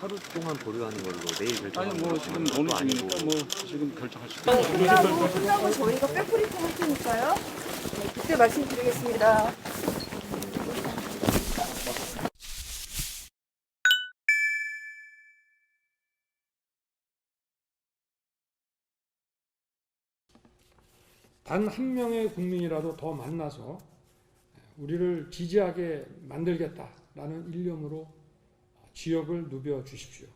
하루 동안 보류하는 걸로 내일 결정. 아니 뭐 지금 오늘 중이니까 뭐 지금 결정할 수 있다. 끝나고 끝나고 저희가 백브리핑 할 테니까요. 네, 그때 말씀드리겠습니다. 단 한 명의 국민이라도 더 만나서 우리를 지지하게 만들겠다라는 일념으로 지역을 누벼 주십시오.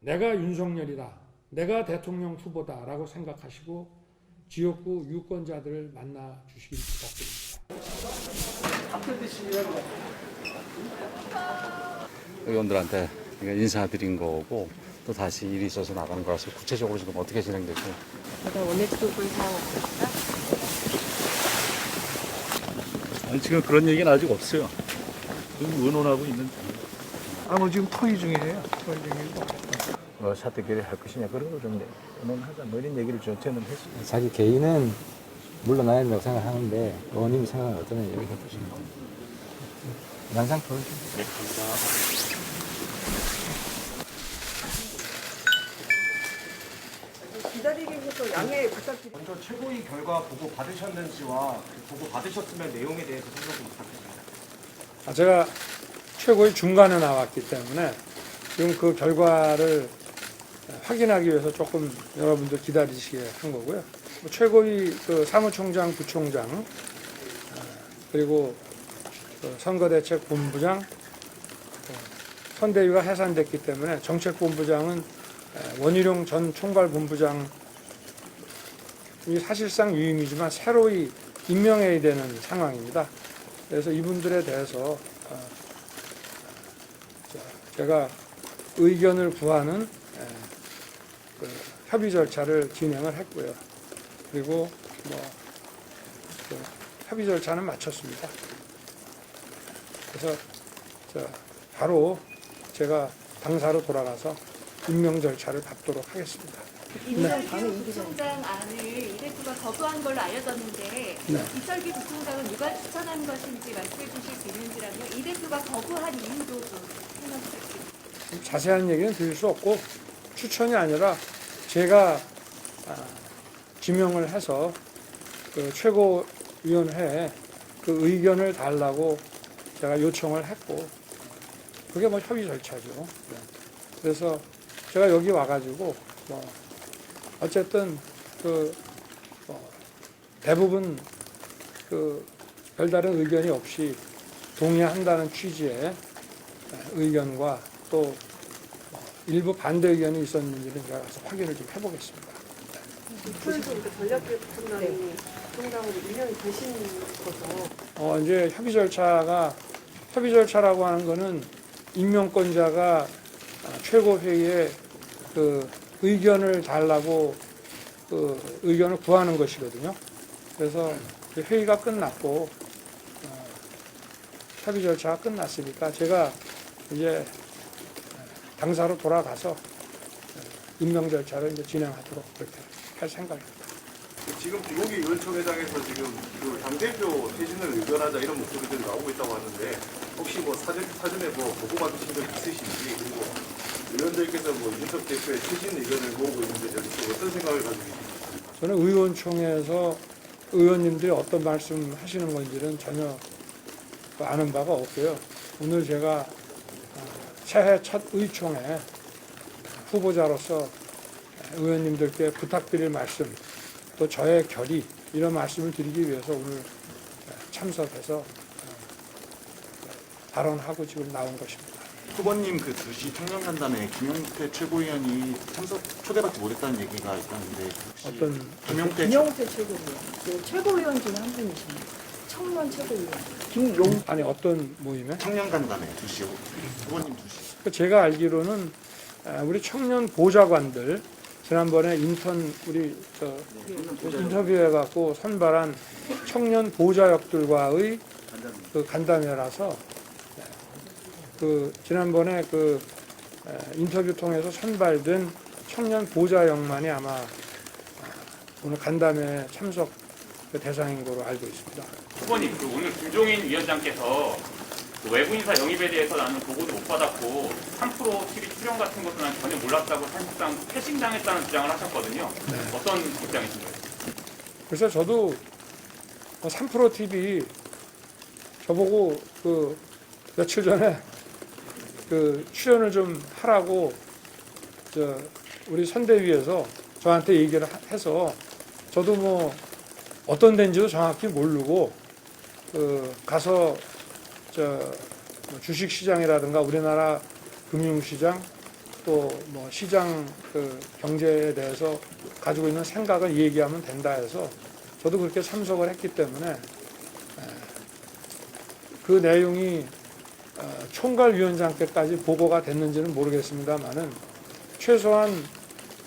내가 윤석열이다. 내가 대통령 후보다라고 생각하시고 지역구 유권자들을 만나 주시길 부탁드립니다. 의원들한테 인사드린 거고 또 다시 일이 있어서 나가는 거라서 구체적으로 지금 어떻게 진행될지 원내대표부에서 아니, 지금 그런 얘기는 아직 없어요. 지금 의논하고 있는 아, 뭐 지금 토의 중이에요. 토의 중이고. 뭐 사태 결의 할 것이냐 그런 거좀 의논하자 뭐 이런 얘기를 좀 저는 했습니다. 자기 개인은 물러나야 된다고 생각하는데 의원님이 생각은 어떠냐 얘기해 보시면 좀. 기다 리게 해서 양해 부탁드립니다. 먼저 최고위 결과 보고 받으셨는지와 그 보고 받으셨으면 내용에 대해서 설명 좀 부탁드립니다. 아, 제가 최고의 중간에 나왔기 때문에 지금 그 결과를 확인하기 위해서 조금 여러분들 기다리시게 한 거고요. 뭐 최고위 그 사무총장, 부총장 어, 그리고 그 선거대책본부장 어, 선대위가 해산됐기 때문에 정책본부장은 에, 원희룡 전 총괄본부장이 사실상 유임이지만 새로이 임명해야 되는 상황입니다. 그래서 이분들에 대해서 어, 자, 제가 의견을 구하는 에, 그 협의 절차를 진행을 했고요. 그리고 뭐그 협의 절차는 마쳤습니다. 그래서 자, 바로 제가 당사로 돌아가서 임명 절차를 밟도록 하겠습니다. 이철기 부총장 안을 이 대표가 거부한 걸로 알려졌는데 네. 이철기 부총장은 누가 추천한 것인지 말씀해 주실 수 있는지라면 이 대표가 거부한 이유도 좀 설명 부탁드립니다. 자세한 얘기는 드릴 수 없고 추천이 아니라 제가 아, 지명을 해서 그 최고위원회에 그 의견을 달라고 제가 요청을 했고 그게 뭐 협의 절차죠. 네. 그래서 제가 여기 와가지고 뭐 어쨌든 그 어, 대부분 그 별다른 의견이 없이 동의한다는 취지의 의견과 또 일부 반대 의견이 있었는지는 제가 가서 확인을 좀 해보겠습니다. 되신 거죠. 어, 이제 협의 절차가 협의 절차라고 하는 거는 임명권자가 아, 최고회의에 그 의견을 달라고 그 의견을 구하는 것이거든요. 그래서 그 회의가 끝났고 어, 협의 절차가 끝났으니까 제가 이제 당사로 돌아가서 임명 절차를 이제 진행하도록 그렇게 할 생각입니다. 지금 조국이 의원총회장에서 지금 그 당대표 퇴진을 의견하자 이런 목소리들이 나오고 있다고 하는데 혹시 뭐 사전, 사전에 뭐 보고받으신 적 있으신지 그리고 의원들께서 뭐 이준석 대표의 퇴진 의견을 모으고 있는데 여기서 어떤 생각을 가지고 계십니까? 저는 의원총회에서 의원님들이 어떤 말씀 하시는 건지는 전혀 아는 바가 없고요. 오늘 제가 어, 새해 첫 의총회 후보자로서 의원님들께 부탁드릴 말씀, 또 저의 결의 이런 말씀을 드리기 위해서 오늘 참석해서 어, 발언하고 지금 나온 것입니다. 후보님 그 2시 청년간담회 김용태 최고위원이 참석 초대받지 못했다는 얘기가 있다는데 혹시 어떤 김용태 김영태 최고위원. 네, 최고위원 중에 한 분이십니다. 청년 최고위원. 김용. 아니 어떤 모임에? 청년간담회 2시 후보님 2시 그 제가 알기로는 아, 우리 청년 보좌관들 지난번에 인턴 우리 저 인터뷰해 갖고 선발한 청년 보좌역들과의 그 간담회라서 그 지난번에 그 에, 인터뷰 통해서 선발된 청년 보좌역만이 아마 아, 오늘 간담회 참석 그 대상인 거로 알고 있습니다. 후보님, 그 오늘 김종인 위원장께서 그 외부 인사 영입에 대해서 나는 보고도 못 받았고 3프로 TV 출연 같은 것도 난 전혀 몰랐다고 사실상 패싱당했다는 주장을 하셨거든요. 어떤 입장이신가요? 그래서 저도 3프로 TV 저보고 그 며칠 전에 그 출연을 좀 하라고 저 우리 선대위에서 저한테 얘기를 하- 해서 저도 뭐 어떤 데인지도 정확히 모르고 그 가서 저뭐 주식 시장이라든가 우리나라 금융 시장 또 뭐 시장 그 경제에 대해서 가지고 있는 생각을 얘기하면 된다 해서 저도 그렇게 참석을 했기 때문에 에, 그 내용이 어, 총괄위원장께까지 보고가 됐는지는 모르겠습니다만은 최소한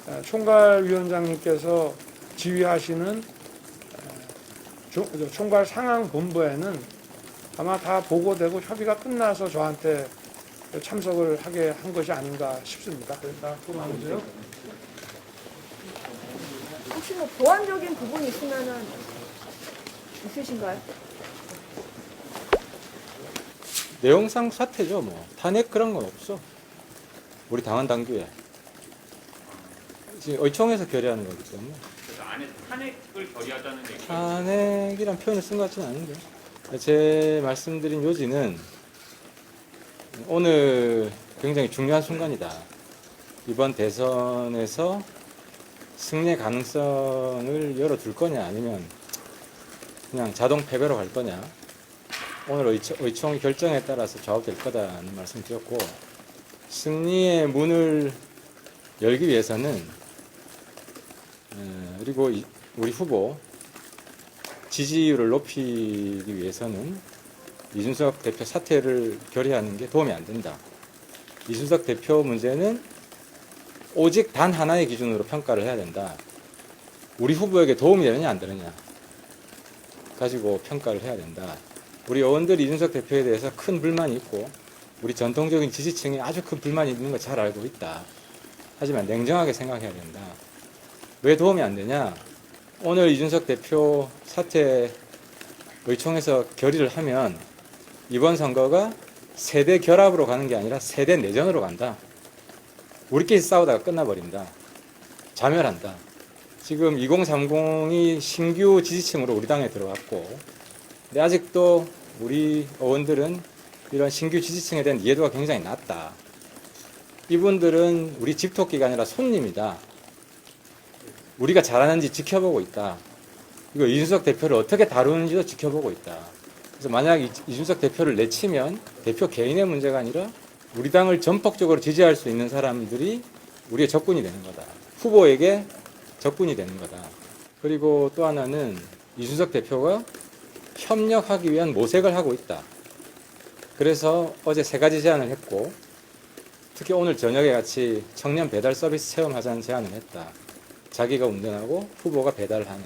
에, 총괄위원장님께서 지휘하시는 저 총괄 상황 본부에는 아마 다 보고되고 협의가 끝나서 저한테 참석을 하게 한 것이 아닌가 싶습니다. 그러니까 또 나오죠. 혹시 뭐 보완적인 부분이 있으면은 있으신가요? 내용상 사퇴죠 뭐. 탄핵 그런 건 없어. 우리 당원 당규에. 지금 의총에서 결의하는 거기 때문에. 그래서 안에 탄핵을 결의하자는 얘기가 탄핵이란 표현을 쓴 것 같지는 않은데. 제 말씀드린 요지는 오늘 굉장히 중요한 순간이다. 이번 대선에서 승리의 가능성을 열어둘 거냐 아니면 그냥 자동 패배로 갈 거냐 오늘 의총, 의총 결정에 따라서 좌우될 거다는 말씀 드렸고 승리의 문을 열기 위해서는 어, 그리고 이- 우리 후보 지지율을 높이기 위해서는 이준석 대표 사퇴를 결의하는 게 도움이 안 된다. 이준석 대표 문제는 오직 단 하나의 기준으로 평가를 해야 된다. 우리 후보에게 도움이 되느냐 안 되느냐 가지고 평가를 해야 된다. 우리 의원들이 이준석 대표에 대해서 큰 불만이 있고 우리 전통적인 지지층이 아주 큰 불만이 있는 거잘 알고 있다. 하지만 냉정하게 생각해야 된다. 왜 도움이 안 되냐? 오늘 이준석 대표 사퇴 의총에서 결의를 하면 이번 선거가 세대 결합으로 가는 게 아니라 세대 내전으로 간다. 우리끼리 싸우다가 끝나버린다. 자멸한다. 지금 2030이 신규 지지층으로 우리 당에 들어왔고, 근데 아직도 우리 의원들은 이런 신규 지지층에 대한 이해도가 굉장히 낮다. 이분들은 우리 집토끼가 아니라 손님이다. 우리가 잘하는지 지켜보고 있다. 이거 이준석 대표를 어떻게 다루는지도 지켜보고 있다. 그래서 만약 이- 이준석 대표를 내치면 대표 개인의 문제가 아니라 우리 당을 전폭적으로 지지할 수 있는 사람들이 우리의 적군이 되는 거다. 후보에게 적군이 되는 거다. 그리고 또 하나는 이준석 대표가 협력하기 위한 모색을 하고 있다. 그래서 어제 세 가지 제안을 했고 특히 오늘 저녁에 같이 청년 배달 서비스 체험하자는 제안을 했다. 자기가 운전하고 후보가 배달하는.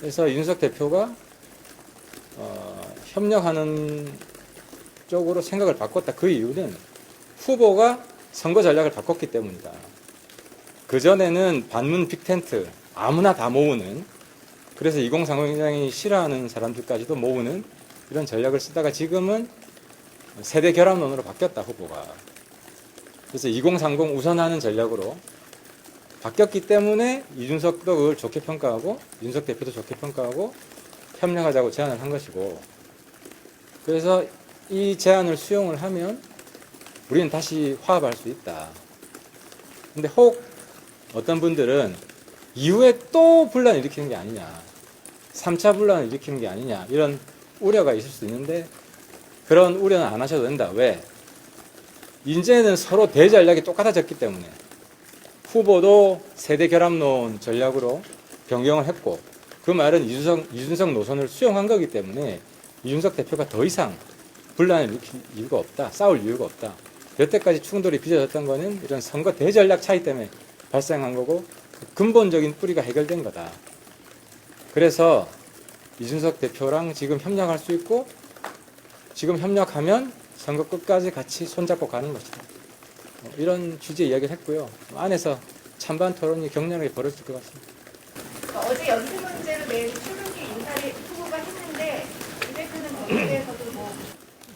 그래서 윤석 대표가 어, 협력하는 쪽으로 생각을 바꿨다. 그 이유는 후보가 선거 전략을 바꿨기 때문이다. 그전에는 반문 빅텐트, 아무나 다 모으는, 그래서 2030이 싫어하는 사람들까지도 모으는 이런 전략을 쓰다가 지금은 세대 결합론으로 바뀌었다, 후보가. 그래서 2030 우선하는 전략으로 바뀌었기 때문에 이준석도 그걸 좋게 평가하고 윤석 대표도 좋게 평가하고 협력하자고 제안을 한 것이고 그래서 이 제안을 수용을 하면 우리는 다시 화합할 수 있다. 근데 혹 어떤 분들은 이후에 또 분란을 일으키는 게 아니냐. 3차 분란을 일으키는 게 아니냐. 이런 우려가 있을 수 있는데 그런 우려는 안 하셔도 된다. 왜? 이제는 서로 대전략이 똑같아졌기 때문에 후보도 세대 결합론 전략으로 변경을 했고 그 말은 이준석, 이준석 노선을 수용한 거기 때문에 이준석 대표가 더 이상 분란을 일으킬 이유가 없다. 싸울 이유가 없다. 여태까지 충돌이 빚어졌던 거는 이런 선거 대전략 차이 때문에 발생한 거고 그 근본적인 뿌리가 해결된 거다. 그래서 이준석 대표랑 지금 협력할 수 있고 지금 협력하면 선거 끝까지 같이 손잡고 가는 것이다. 뭐 이런 취지의 이야기를 했고요. 안에서 찬반 토론이 격렬하게 벌어질 것 같습니다. 어제 연수 문제로 낸 출근기 인사를 후보가 했는데 이 대표는 거기에 대해서도 뭐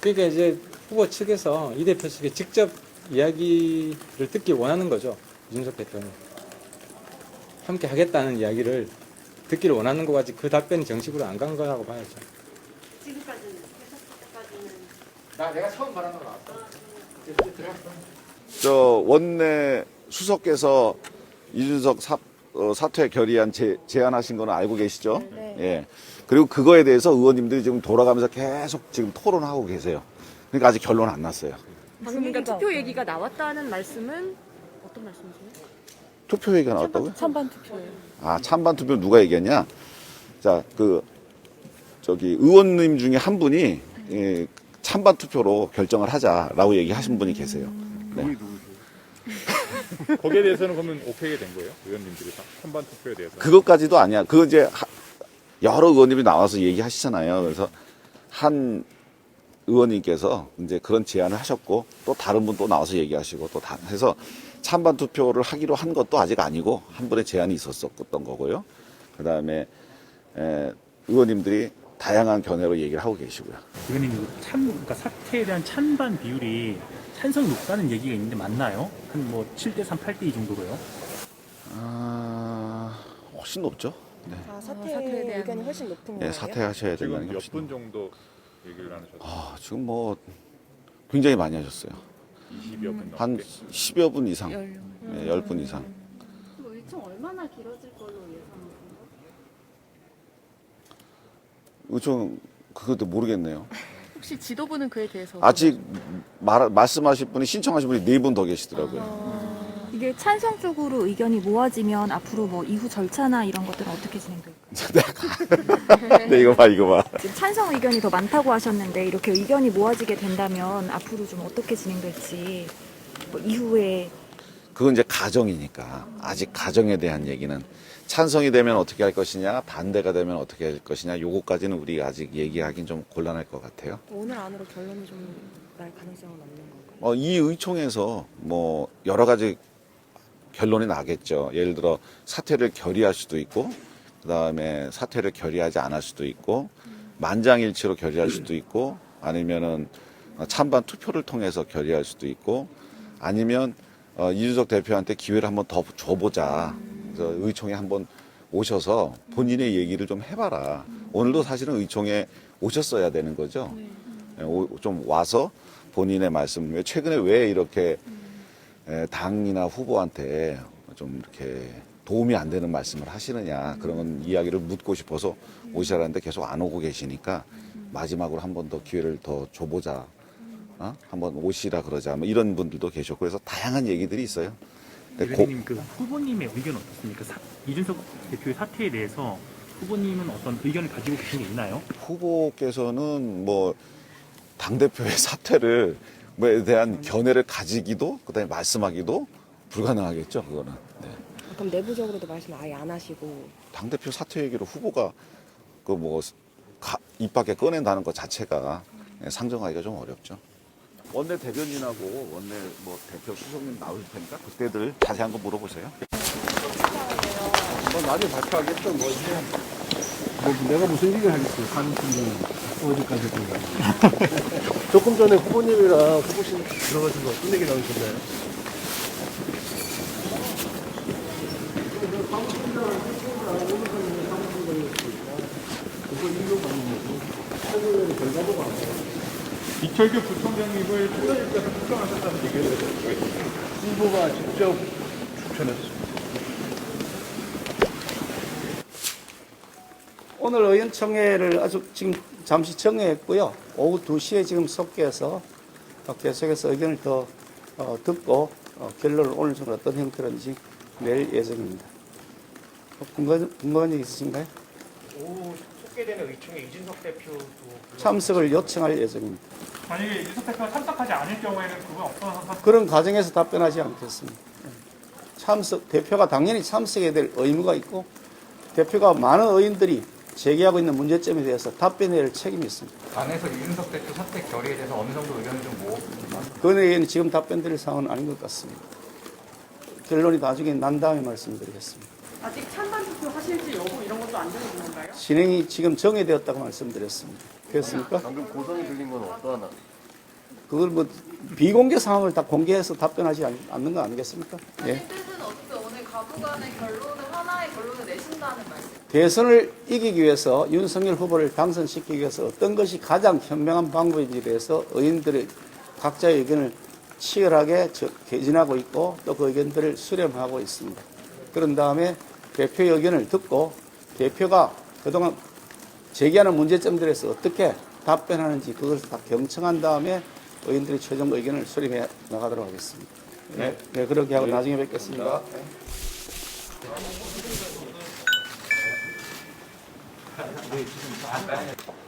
그러니까 이제 후보 측에서 이 대표 측에 직접 이야기를 듣기 원하는 거죠. 이준석 대표는. 함께 하겠다는 이야기를 듣기를 원하는 거 가지 그 답변이 정식으로 안 간 거라고 봐야죠. 지금까지는 계속 때까지는 나 내가 처음 말한 거 나왔어. 저 원내 수석께서 이준석 사, 어, 사퇴 결의안 제, 제안하신 거는 알고 계시죠? 네. 예. 그리고 그거에 대해서 의원님들이 지금 돌아가면서 계속 지금 토론하고 계세요. 그러니까 아직 결론 안 났어요. 방금 그러니까 투표 얘기가 나왔다는 말씀은 어떤 말씀이세요? 투표 얘기가 나왔다고요? 찬반 투표예요. 아, 찬반 투표 누가 얘기했냐? 자, 그, 저기, 의원님 중에 한 분이, 예, 찬반 투표로 결정을 하자라고 얘기하신 분이 계세요. 네. 거기에 대해서는 그러면 오케이 된 거예요? 의원님들이 다 찬반 투표에 대해서. 그것까지도 아니야. 그거 이제 하- 여러 의원님이 나와서 얘기하시잖아요. 그래서 한 의원님께서 이제 그런 제안을 하셨고 또 다른 분 또 나와서 얘기하시고 또 다 해서 찬반 투표를 하기로 한 것도 아직 아니고 한 분의 제안이 있었었던 거고요. 그 다음에 의원님들이 다양한 견해로 얘기를 하고 계시고요. 의원님 참 그러니까 사태에 대한 찬반 비율이 찬성이 높다는 얘기가 있는데 맞나요? 한 뭐 7대 3, 8대 2 정도로요? 아, 훨씬 높죠. 네. 아, 사퇴에 대한 의견이 훨씬 높은 네, 거예요? 사퇴하셔야 된다는 지금 게몇 훨씬 분 정도 얘기를 나누셨어요? 아, 지금 뭐 굉장히 많이 하셨어요. 20여 분한 넘게. 10여 분 이상. 네, 10분 이상. 뭐 일정 얼마나 길어질 걸로 예상하세요? 좀 그것도 모르겠네요. 혹시 지도부는 그에 대해서 아직 말, 말씀하실 분이 신청하신 분이 네 분 더 계시더라고요. 이게 찬성 쪽으로 의견이 모아지면 앞으로 뭐 이후 절차나 이런 것들은 어떻게 진행될까요? 네, 이거 봐, 이거 봐. 지금 찬성 의견이 더 많다고 하셨는데 이렇게 의견이 모아지게 된다면 앞으로 좀 어떻게 진행될지 뭐 이후에 그건 이제 가정이니까 아직 가정에 대한 얘기는 찬성이 되면 어떻게 할 것이냐, 반대가 되면 어떻게 할 것이냐, 요거까지는 우리가 아직 얘기하기는 좀 곤란할 것 같아요. 오늘 안으로 결론이 좀 날 가능성은 없는 건가요? 어, 이 의총에서 뭐 여러 가지 결론이 나겠죠. 예를 들어 사퇴를 결의할 수도 있고, 그 다음에 사퇴를 결의하지 않을 수도 있고, 만장일치로 결의할 수도 있고, 아니면은 찬반 투표를 통해서 결의할 수도 있고, 아니면 어, 이준석 대표한테 기회를 한번 더 줘보자. 그래서 의총에 한번 오셔서 본인의 얘기를 좀 해봐라. 오늘도 사실은 의총에 오셨어야 되는 거죠. 예, 오- 좀 와서 본인의 말씀, 왜 최근에 왜 이렇게 에, 당이나 후보한테 좀 이렇게 도움이 안 되는 말씀을 하시느냐 그런 건 이야기를 묻고 싶어서 오시라는데 계속 안 오고 계시니까 마지막으로 한 번 더 기회를 더 줘보자. 어? 한번 오시라 그러자. 뭐 이런 분들도 계셨고 그래서 다양한 얘기들이 있어요. 근데 고- 의원님 그 후보님의 의견 어떻습니까? 사- 이준석 대표의 사태에 대해서 후보님은 어떤 의견을 가지고 계신 게 있나요? 후보께서는 뭐 당대표의 사퇴를 뭐에 대한 견해를 가지기도 그다음에 말씀하기도 불가능하겠죠 그거는 네. 그럼 내부적으로도 말씀 아예 안 하시고 당 대표 사퇴 얘기로 후보가 그 뭐 입 밖에 꺼낸다는 것 자체가 상정하기가 좀 어렵죠 원내 대변인하고 원내 뭐 대표 수석님 나올 테니까 그때들 자세한 거 물어보세요 뭐 나중에 발표하겠죠. 뭐 이제 뭐 내가 무슨 얘기를 하겠어요. 사는 분은 어디까지 건가. 조금 전에 후보님이랑 후보실 들어가신 거 어떤 얘기 나누셨나요? 이철규 부총장님을 초대해서 추천하셨다는 얘기를. 후보가 직접 추천했습니다. 오늘 의원총회를 아주 지금 잠시 정회했고요. 오후 2시에 지금 속개해서 어, 계속해서 의견을 더 어, 듣고 어, 결론을 오늘 중 어떤 형태로인지 낼 예정입니다. 어, 궁금한, 궁금한 적 있으신가요? 오후 속개되는 의총에 이준석 대표도 참석을 요청할 예정입니다. 만약에 이준석 대표가 참석하지 않을 경우에는 그건 어떤 사 그런 과정에서 답변하지 않겠습니다. 참석, 대표가 당연히 참석해야 될 의무가 있고 대표가 많은 의원들이 제기하고 있는 문제점에 대해서 답변해야 할 책임이 있습니다. 당에서 이준석 대표 사퇴 결의에 대해서 어느 정도 의견을 좀 모으고 그에는 지금 답변드릴 상황은 아닌 것 같습니다. 결론이 나중에 난 다음에 말씀드리겠습니다. 아직 찬반 투표 하실지 여부 이런 것도 안 정해진 건가요? 진행이 지금 정해되었다고 말씀드렸습니다. 됐습니까? 방금 고성이 들린 건 어떠하나? 그걸 뭐 비공개 상황을 다 공개해서 답변하지 않- 않는 거 아니겠습니까? 예. 뜻은 어떻게 오늘 가부 간의 결론을 하나의 결론을 내신다는 말씀. 대선을 이기기 위해서 윤석열 후보를 당선시키기 위해서 어떤 것이 가장 현명한 방법인지에 대해서 의원들의 각자의 의견을 치열하게 저- 개진하고 있고 또 그 의견들을 수렴하고 있습니다. 그런 다음에 대표의 의견을 듣고 대표가 그동안 제기하는 문제점들에서 어떻게 답변하는지 그것을 다 경청한 다음에 의원들의 최종 의견을 수렴해 나가도록 하겠습니다. 네, 네 그렇게 하고 나중에 뵙겠습니다. 네, 네, 지금